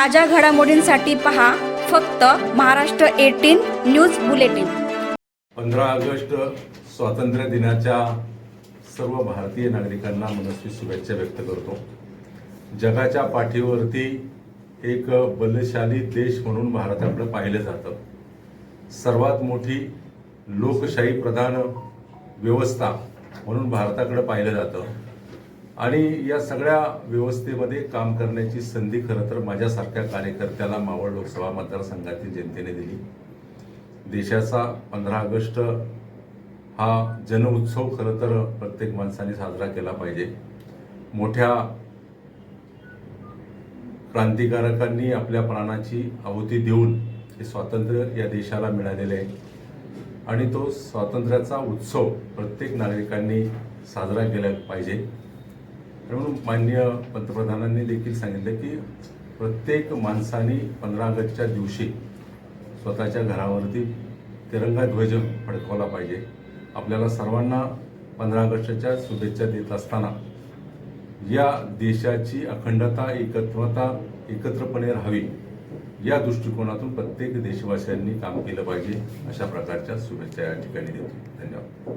ताज्या घडामोडींसाठी पहा फक्त महाराष्ट्र एटीन न्यूज बुलेटिन. पंधरा ऑगस्ट स्वातंत्र्य दिनाच्या सर्व भारतीय नागरिकांना मनस्वी शुभेच्छा व्यक्त करतो. जगाच्या पाठीवरती एक बलशाली देश म्हणून भारताकडे पाहिलं जातं. सर्वात मोठी लोकशाही प्रधान व्यवस्था म्हणून भारताकडे पाहिलं जातं. आणि या सगळ्या व्यवस्थेमध्ये काम करण्याची संधी खरं तर माझ्यासारख्या कार्यकर्त्याला मावळ लोकसभा मतदारसंघातील जनतेने दिली. देशाचा पंधरा ऑगस्ट हा जनउत्सव खरं तर प्रत्येक माणसाने साजरा केला पाहिजे. मोठ्या क्रांतिकारकांनी आपल्या प्राणाची आहुती देऊन हे स्वातंत्र्य या देशाला मिळालेले आहे. आणि तो स्वातंत्र्याचा उत्सव प्रत्येक नागरिकांनी साजरा केला पाहिजे. म्हणून माननीय पंतप्रधानांनी देखील सांगितलं की प्रत्येक माणसाने पंधरा ऑगस्टच्या दिवशी स्वतःच्या घरावरती तिरंगा ध्वज फडकवला पाहिजे. आपल्याला सर्वांना पंधरा ऑगस्टच्या शुभेच्छा देत असताना या देशाची अखंडता एकत्वता एकत्रपणे राहावी या दृष्टिकोनातून प्रत्येक देशवासियांनी काम केलं पाहिजे अशा प्रकारच्या शुभेच्छा या ठिकाणी देतो. धन्यवाद.